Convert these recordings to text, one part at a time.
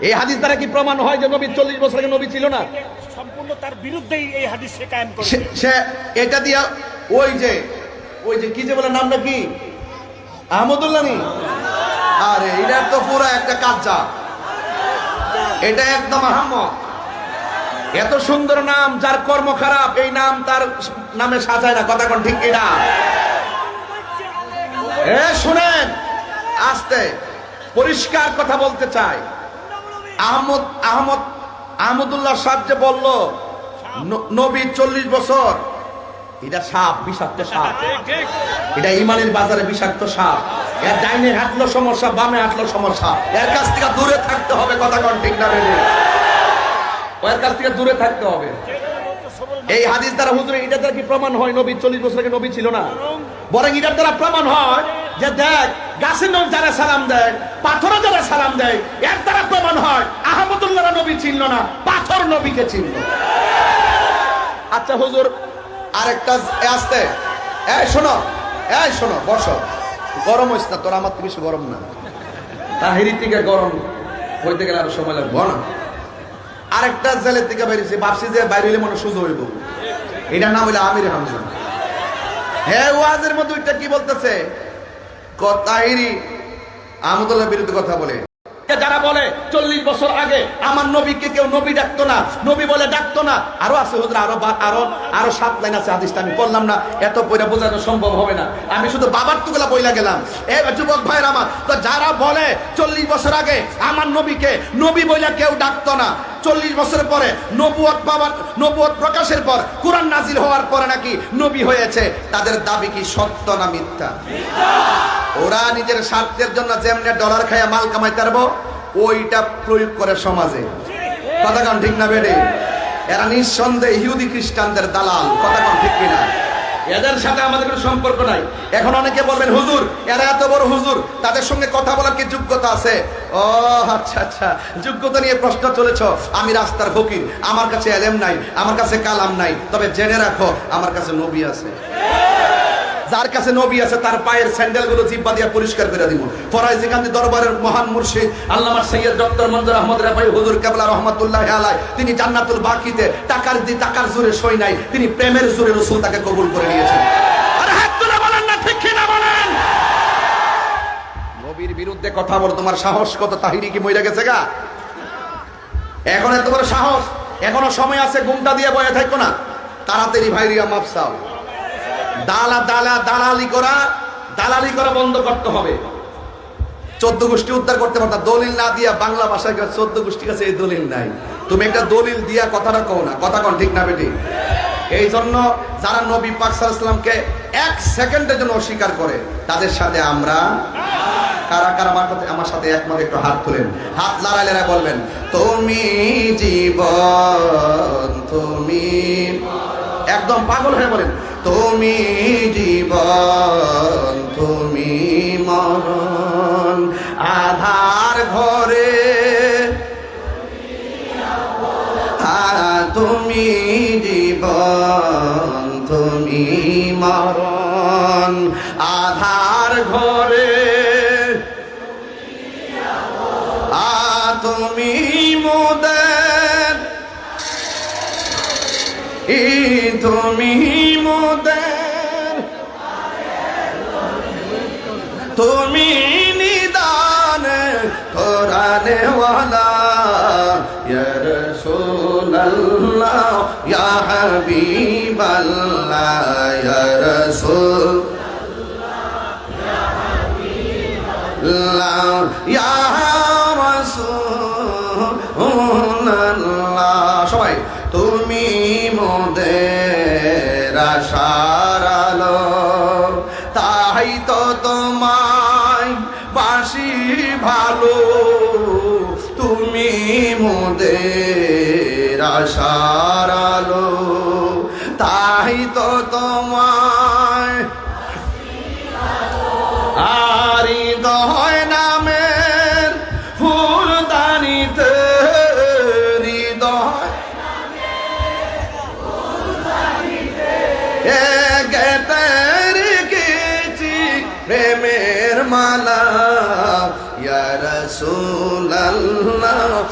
এই হাদিস দ্বারা কি প্রমাণ হয় যে নবী চল্লিশ বছর আগে নবী ছিল না? সম্পূর্ণ তার বিরুদ্ধেই এই হাদিস সে কায়েম করে সে- এটা দিয়া ওই যে ওই যে কি যে বলে নামটা কি? আহমদুল্লাহ নি আরে এটা তো পুরো একটা কাঁচা এটা একদম আহমদ। এত সুন্দর নাম যার কর্ম খারাপ এই নাম তার নামে সাজায় না। কথা কোন ঠিক এটা এ শুনেন আস্তে পরিষ্কার কথা বলতে চাই। আহমদ আহমদ, আহমদুল্লাহ সাহেব যে বলল নবী চল্লিশ বছর। এটা সাপ, বিষাক্ত সাপ। এটা ইমানের বাজারে বিষাক্ত সাপ। এর ডাইনে হাঁটলো সমস্যা, বামে হাঁটলো সমস্যা। এর কাছ থেকে দূরে থাকতে হবে, কথা কন ঠিক না ওর কাছ থেকে দূরে থাকতে হবে। এই হাদিস দ্বারা হুজুর এটা দ্বারা কি প্রমাণ হয় নবী চল্লিশ বছর আগে নবী ছিল না? বরং এটার দ্বারা প্রমাণ হয় যে দেখ গাছের নখ যারা সালাম দেয় পাথরে যারা সালাম দেয় এর দ্বারা প্রমাণ হয় আহমদুল্লাহ নবী ছিল না পাথর নবীকে চিনল। আচ্ছা হুজুর আরেকটা আসতে। এই শোনো এই শোনো বসো। গরম হইস না তোর আমার তো বেশি গরম না। তাহিরি থেকে গরম হইতে গেলে আরও সময় লাগবে। না আরেকটা জেলের থেকে বেরিয়েছে ভাবছি যে বাইরে হইলে মনে সুযোগ হইব। এটার নাম হইলে আমির হামজা। হ্যাঁ ওয়াজের মধ্যে ওইটা কি বলতেছে? তাহিরি আহমদুল্লাহ বিরুদ্ধে কথা বলে। যারা বলে, চল্লিশ বছর আগে আমার নবীকে কেউ নবী ডাকতো না, নবী বলে ডাকতো না, আরও আছে হুজুর, আরও আরও আরও সাত লাইন আছে আদিসটা আমি বললাম না, এত পয়লা বোঝানো সম্ভব হবে না। আমি শুধু বাবার তুগুলা বইলা গেলাম। এ যুবক ভাইয়ের আমার, তো যারা বলে, চল্লিশ বছর আগে আমার নবীকে নবী বইলা কেউ ডাকতো না চল্লিশ বছর পরে নবুয়ত পাওয়ার নবুয়ত প্রকাশের পর, কোরআন নাজিল হওয়ার পরে নাকি নবী হয়েছে, তাদের দাবি কি সত্য না মিথ্যা? ওরা নিজের স্বার্থের জন্য যেমনি ডলার খাইয়া মাল কামাইতে পারব ওইটা প্রয়োগ করে সমাজে। কথা ঠিক না বেড়ে? এরা নিঃসন্দেহে ইহুদি খ্রিস্টানদের দালাল, কথা ঠিক কিনা? এদের সাথে আমাদের কোনো সম্পর্ক নাই। এখন অনেকে বলবেন, হুজুর, এরা এত বড় হুজুর, তাদের সঙ্গে কথা বলার কি যোগ্যতা আছে? ও আচ্ছা আচ্ছা যোগ্যতা নিয়ে প্রশ্ন চলেছ আমি রাস্তার ফকির, আমার কাছে এলেম নাই, আমার কাছে কালাম নাই। তবে জেনে রাখো, আমার কাছে নবী আছে। যার কাছে নবী আছে, তার পায়ের স্যান্ডেলগুলো জিব্বা দিয়ে পরিষ্কার করে দিব। ফরাইজি গান্ধী দরবারের মহান মুর্শিদ আল্লামা সৈয়দ ডক্টর মঞ্জুর আহমদ রাফাই হুজুর কেবলা রহমতুল্লাহ আলাই তিনি জান্নাতুল বাকিতে টাকার দি টাকার জোরে সই নাই, তিনি প্রেমের জোরে রসুল তাকে কবুল করে নিয়েছেন। নবীর বিরুদ্ধে কথা বল, তোমার সাহস কত? তাহিরি কি মইরা গেছে গা? এখন বড় সাহস, এখনও সময় আছে, ঘুমটা দিয়ে বয়ে থাকো না। তাড়াতাড়ি ভাইরিয়া মাপসাও দালা দালা, দালালি করা দালালি করা বন্ধ করতে হবে। চোদ্দ গোষ্ঠী উদ্ধার করতে পারতা দলিল না দিয়া বাংলা ভাষায় চোদ্দ গোষ্ঠী কাছে এই দলিল নাই। তুমি একটা দলিল দিয়া কথাটা কও না। কথা কন, ঠিক না বেটি? এই জন্য যারা নবী পাক সাল্লামকে এক সেকেন্ডের জন্য অস্বীকার করে, তাদের সাথে আমরা কারা কারা আমার সাথে আমার সাথে একমত, একটু হাত তুলেন। হাত লড়াই লড়াই বলবেন, তুমি জীবন, তুমি একদম পাগল হয়ে বলেন তুমি জীবন, তুমি মরণ। আধার ঘরে তুমি জীবন, তুমি মরণ। আধার ঘরে আ, তুমি মোদের তুমি মোদের। তুমি নিদান কোরআনে ওয়ালা ইয়া রাসূলুল্লাহ, ইয়া হাবিবাল্লাহ, ইয়া রাসূল ইয়া রাসূলুল্লাহ। সবাই, তুমি আলো তাই তো তোমায় বাসি ভালো। তুমি মোদের আশার আলো তাই তো তোমায়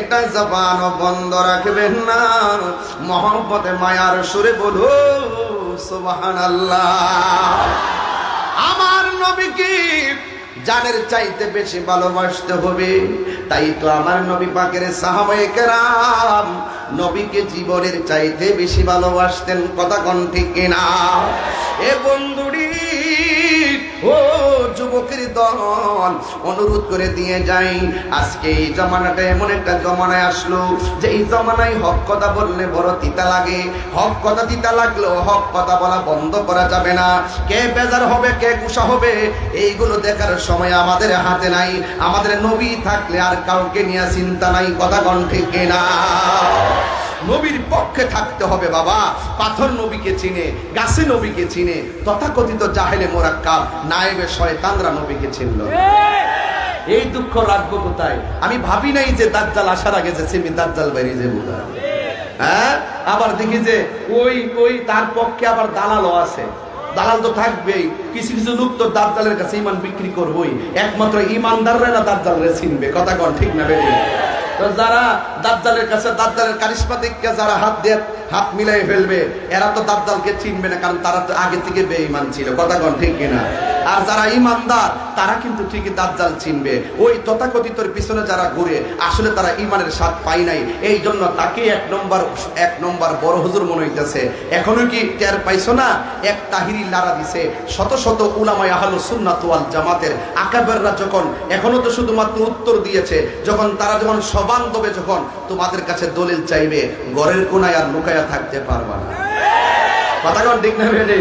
একটা জবান বন্ধ রাখবেন না। মহব্বতে, মায়ার সুরে বলো, সুবহানাল্লাহ। আমার নবীকে জানের চাইতে বেশি ভালোবাসতে হবে। তাই তো আমার নবী পাকের সাহাবায়ে কেরাম নবীকে জীবনের চাইতে বেশি ভালোবাসতেন, কথা কোন ঠিক কিনা? এ বন্ধুরি ও যুবকের দল অনুরোধ করে দিয়ে যাই। আজকে এই জমানাটা এমন একটা জমানায় আসলো যে এই জমানায় হক কথা বললে বড় তিতা লাগে। হক কথা তিতা লাগলেও হক কথা বলা বন্ধ করা যাবে না। কে বেজার হবে, কে গুসা হবে, এইগুলো দেখার সময় আমাদের হাতে নাই। আমাদের নবী থাকলে আর কাউকে নিয়ে চিন্তা নাই, কথা কন ঠিক না। নবীর পক্ষে থাকতে হবে বাবা। পাথর নবীকে চিনে গাছে নবীকে চিনে তথাকথিত জাহেলে মোরাক্কাব নায়েবে শয়তানরা নবীকে চিনল। এই দুঃখ রাখব কোথায়? আমি ভাবি নাই যে দাজ্জাল আসার আগে যে সেমি দাজ্জাল বেরিয়ে যাব। হ্যাঁ? আবার দেখি যে ওই ওই তার পক্ষে আবার দালালও আছে। দালাল তো থাকবেই। কিছু কিছু লোক তো দাজ্জালের কাছে ইমান বিক্রি করবোই। একমাত্র ইমানদাররা না দাজ্জালরে চিনবে। কথা কন ঠিক না বেরিয়ে তো যারা দাজ্জালের কাছে, দাজ্জালের কারিশমাতিককে যারা হাত দিয়ে হাত মিলাই ফেলবে, এরা তো দাজ্জালকে চিনবে না, কারণ তারা তো আগে থেকে বেঈমান ছিল। কথা কন ঠিক কিনা? আর যারা ইমানদার, তারা কিন্তু ঠিকই দাজ্জাল চিনবে। ওই তথাকথিতর পিছনে যারা ঘুরে, আসলে তারা ইমানের স্বাদ পায় নাই। এই জন্য তাকে এক নম্বর এক নম্বর বড় হুজুর মনে হইতেছে। এখনও কি টের পাইছো না? এক তাহিরি লারা দিছে। শত শত উলামায় আহলু সুন্নাত ওয়াল জামাতের আকাবেররা যখন, এখনও তো শুধুমাত্র উত্তর দিয়েছে, যখন তারা যখন সবান্ধবে যখন, তোমাদের কাছে দলিল চাইবে, ঘরের কোনায় আর লুকায়া থাকতে পারবা না। কথা ঠিক না বেডে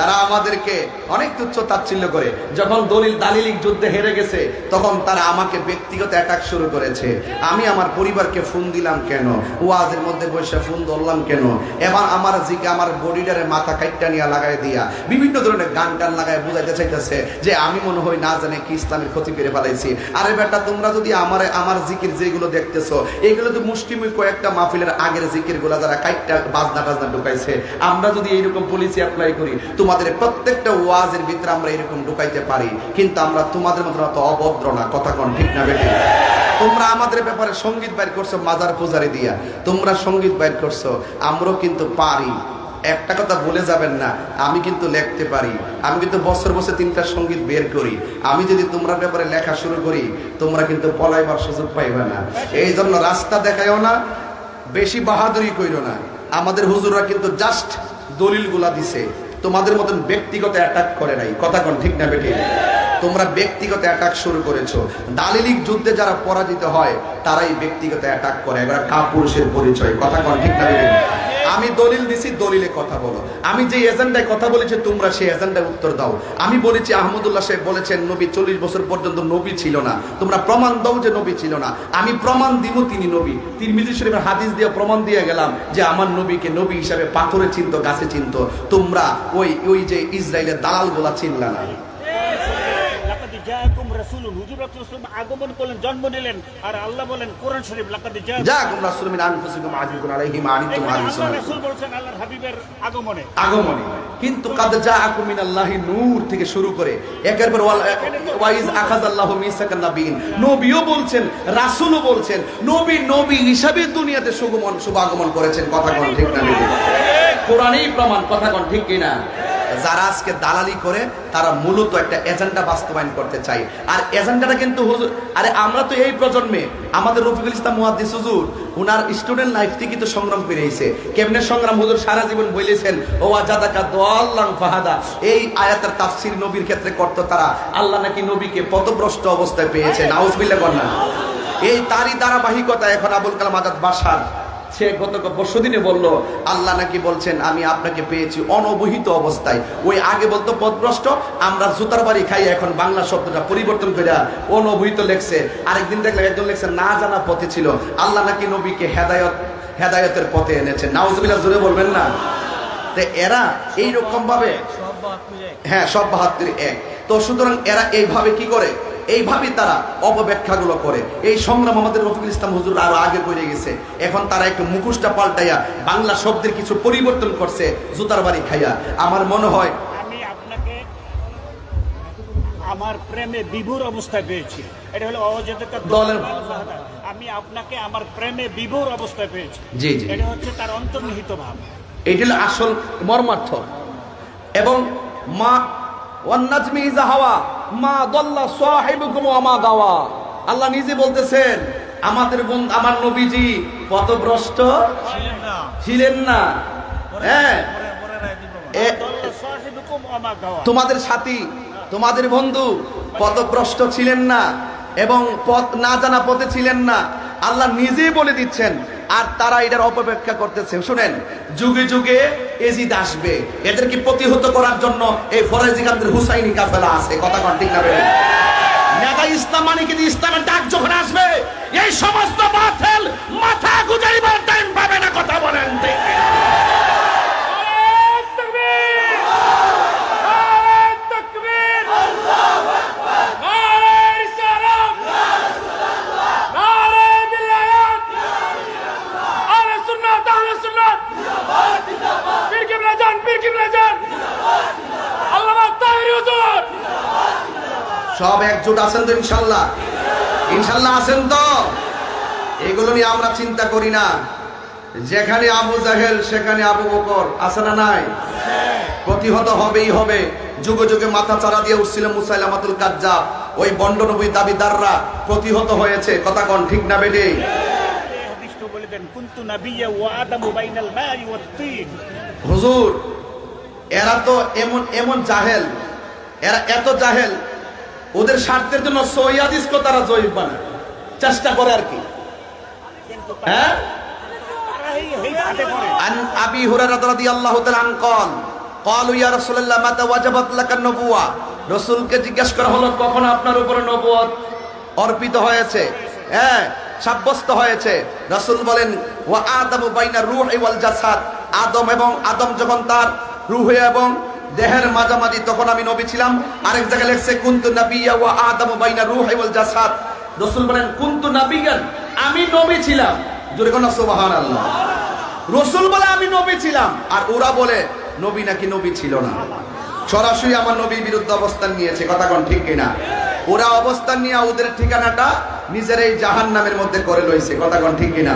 তারা আমাদেরকে অনেক তুচ্ছ তাচ্ছিল্য করে। যখন দলিল দালিলিক যুদ্ধে হেরে গেছে, তখন তারা আমাকে ব্যক্তিগত অ্যাটাক শুরু করেছে। আমি আমার পরিবারকে ফোন দিলাম কেন? ওয়াজের মধ্যে বসে ফোন ধরলাম কেন? এবার আমার জিকে আমার বডিটারে মাথা কাইটটা নিয়ে লাগাই দিয়া বিভিন্ন ধরনের গান টান লাগায় বুঝাইতে চাইতেছে যে আমি মনে হয় না জানে কি ইসলামের ক্ষতি করে ফেলাইছি। আরে বেটা, তোমরা যদি আমার আমার জিকির যেগুলো দেখতেছো, এগুলো তো মুষ্টিময় কয়েকটা মাহফিলের আগের জিকিরগুলা যারা কাইটটা বাজনা টাজনা ঢুকাইছে, আমরা যদি এইরকম পলিসি অ্যাপ্লাই করি তোমাদের প্রত্যেকটা ওয়াজের ভিতরে আমরা এরকম ঢুকাইতে পারি, কিন্তু আমরা তোমাদের মতো অত অভদ্র না, কথা কন, ঠিক না বেটি তোমরা আমাদের ব্যাপারে সংগীত বাইর করছ, মাজার পূজারি দিয়া। তোমরা সংগীত বাইর করছ, আমরাও কিন্তু পারি। একটা কথা বলে যাবেন না, আমি কিন্তু লিখতে পারি। আমি কিন্তু বছর বছর তিনটা সংগীত বের করি। আমি যদি তোমরা ব্যাপারে লেখা শুরু করি, তোমরা কিন্তু পলাইবার সুযোগ পাইবে না। এই জন্য রাস্তা দেখায়ও না, বেশি বাহাদুরি কইরো না। আমাদের হুজুররা কিন্তু জাস্ট দলিলগুলা দিছে। তোমাদের মতন ব্যক্তিগত অ্যাটাক করে নাই। কথা কোন ঠিক না বেটি তোমরা ব্যক্তিগত অ্যাটাক শুরু করেছ। দালিলিক যুদ্ধে যারা পরাজিত হয়, তারাই ব্যক্তিগত অ্যাটাক করে। এবার কাপুরুষের পরিচয়। কথা কোন, ঠিক না আমি দলিল দিছি, দলিলে কথা বলো। আমি যে এজেন্ডায় কথা বলেছি, তোমরা সেই এজেন্ডায় উত্তর দাও। আমি বলেছি, আহমদুল্লাহ সাহেব বলেছেন, নবী চল্লিশ বছর পর্যন্ত নবী ছিল না। তোমরা প্রমাণ দাও যে নবী ছিল না। আমি প্রমাণ দিব তিনি নবী। তিরমিজি শরীফের হাদিস দিয়ে প্রমাণ দিয়ে গেলাম যে আমার নবীকে নবী হিসাবে পাথরে চিনত গাছে চিনত তোমরা ওই ওই যে ইসরায়েলের দালাল গোলা চিনলা না। রাসূলুন হুজুর রাসূল আগমন করলেন জন্ম নিলেন আর আল্লাহ বলেন কোরআন শরীফ লাকাদ জাআকুম যাকুম রাসূল মিন আনফুসিকুম আজিকুন আনিতুম এখানে রাসূল বলছেন আল্লাহর হাবিবের আগমনে। আগমনে। কিন্তু কাদ জাআকুম মিনাল্লাহি নূর থেকে শুরু করে একের পর ওয়াল ওয়াইজ আখাযাল্লাহু মিসাকান নাবিয়িন নবীও বলছেন রাসূলও বলছেন নবী নবী হিসাবে দুনিয়াতে সুগমন শুভ আগমন করেছেন কথা কোন ঠিক না কোরআনেই প্রমাণ কথা কোন ঠিক কিনা? যারা আজকে দালালি করে, তারা মূলত একটা এজেন্ডা বাস্তবায়ন করতে চায়। আর এজেন্ডাটা কিন্তু হুজুর, আরে আমরা তো এই প্রজন্মে, আমাদের রফিকুল ইসলাম মুহাদ্দিস হুজুর, উনার স্টুডেন্ট লাইফ থেকে তো সংগ্রাম করে এসে কেমনে সংগ্রাম? হুজুর সারা জীবন বলেছেন, ও আজাদাকা দোয়াল্লাং ফাহাদা। এই আয়াতের তাফসির নবীর ক্ষেত্রে করতো তারা। আল্লাহ নাকি নবীকে পথভ্রষ্ট অবস্থায় পেয়েছে নাউজবিল্লাহ কন্যা এই তারই ধারাবাহিকতা এখন আবুল কালাম আজাদ বাসার। সে গত পরশু দিনে বলল আল্লাহ নাকি বলছেন আমি আপনাকে পেয়েছি অনবহিত অবস্থায়। ওই আগে বলতো পদভ্রষ্ট আমরা জুতার বাড়ি খাই এখন বাংলা শব্দটা পরিবর্তন করে অনবহিত লেখছে। আরেকদিন দেখলাম একজন লেখছে না জানা পথে ছিল। আল্লাহ নাকি নবীকে হেদায়ত হেদায়তের পথে এনেছেন নাউজুবিল্লাহ জোরে বলবেন না? তো এরা এইরকম ভাবে হ্যাঁ সব বাহাত্তর এক। তো সুতরাং এরা এইভাবে কি করে? এইভাবে তারা অপব্যাখ্যাগুলো করে। এই সংগ্রাম আমাদের রফিকুল ইসলাম হুজুর আরও আগে করে গেছে। এখন তারা একটু মুখোশটা পাল্টাইয়া বাংলা শব্দের কিছু পরিবর্তন করছে জুতার বাড়ি খাইয়া। আমার মনে হয় আমি আপনাকে আমার প্রেমে বিভোর অবস্থায় পেয়েছি। এটা হলো অযোধ্যা দলের- আমি আপনাকে আমার প্রেমে বিভোর অবস্থায় পেয়েছি। জি, জি। এটা হচ্ছে তার অন্তর্নিহিত ভাব। এটি হলো আসল মর্মার্থ। এবং মা ওয়ান্নাজমি ইজা হাওয়া মা দল্লা সাহিবুকুম ওয়া মা গাওয়া। আল্লাহ নিজে বলতেছেন আমাদের বোন আমার নবীজি পথভ্রষ্ট ছিলেন না। হ্যাঁ। তোমাদের সাথী তোমাদের বন্ধু পথভ্রষ্ট ছিলেন না এবং পথ না জানা পথে ছিলেন না। আল্লাহ নিজেই বলে দিচ্ছেন আর তারা এটার অপব্যাখ্যা করতেছে। শুনেন, যুগে যুগে এজিদ আসবে। এদেরকে প্রতিহত করার জন্য এই ফরাজিকান্দের হুসাইনি কাফেলা আছে। কথা কন, ঠিক না নেতা ইসলাম মানে কিন্তু ইসলামের ডাক যখন আসবে, এই সমস্ত বাতিল মাথা গুজারিবার টাইম পাবে না, কথা বলেন, ঠিক কিনা? সব একজোট আছেন তো ইনশাল্লাহ। ইনশাল্লাহ আছেন তো? এগুলো নিয়ে আমরা চিন্তা করি না। যেখানে আবু জাহেল, সেখানে আবু বকর, আছে না নাই? প্রতিহত হবেই হবে। যুগে যুগে মাথা চারা দিয়ে উঠছিল মুসাইলামাতুল কাজ্জাব। ওই বন্ডনবী দাবিদাররা প্রতিহত হয়েছে। কথা কন, ঠিক না বেডে হুজুর, এরা তো এমন এমন জাহেল। এরা এত জাহেল ওদের স্বার্থের জন্য সৈয়াদিসকে তারা জয়ীব বানায় চেষ্টা করে আর কি কিন্তু হ্যাঁ তারা এই এই ফাঁদে পড়ে عن ابي هريره رضي الله تعالى عنه قال قالوا يا رسول الله متى وجبت لك النبوة রসুলকে জিজ্ঞেস করা হলো কখন আপনার উপরে নবুয়ত অর্পিত হয়েছে হ্যাঁ সাব্যস্ত হয়েছে রসুল বলেন ওয়া আদম বাইনা রূহ ওয়াল জাসাদ আদম এবং আদম যখন তার রূহে এবং দেহের মাঝামাঝি তখন আমি নবী ছিলাম। আরেক জায়গায় লেখছে, কুন্তু নাবিয়া ওয়া আদম বাইনা রূহ ওয়াল জাসাদ। রসুল বলেন, কুন্তু নাবিয়ান, আমি নবী ছিলাম। জোরে কোন সুবহানাল্লাহ। রসুল বলে, আমি নবী ছিলাম। আর ওরা বলে, নবী নাকি নবী ছিল না। সরাসরি আমার নবীর বিরুদ্ধে অবস্থান নিয়েছে, কথা কোন ঠিক কিনা? ওরা অবস্থান নিয়ে ওদের ঠিকানাটা নিজের এই জাহান নামের মধ্যে করে লইছে, কথা কোন ঠিক কিনা?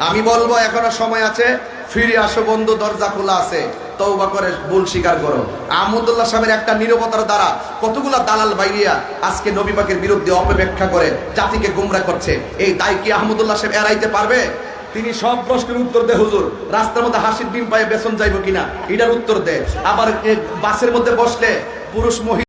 আমি বলব, এখনও সময় আছে, ফিরে আসো বন্ধু, দরজা খোলা আছে। তৌবা করে ভুল স্বীকার করো। আহমদুল্লাহ সাহেবের একটা নিরবতার দ্বারা কতগুলা দালাল বাইরিয়া আজকে নবী পাকের বিরুদ্ধে অপব্যাখ্যা করে জাতিকে গুমরা করছে। এই দায় কি আহমদুল্লাহ সাহেব এড়াইতে পারবে? তিনি সব প্রশ্নের উত্তর দেয়, হুজুর, রাস্তার মধ্যে হাসির ডিম পায়ে বেসন যাইব কিনা? এটার উত্তর দেয় আবার বাসের মধ্যে বসলে পুরুষ মহিলা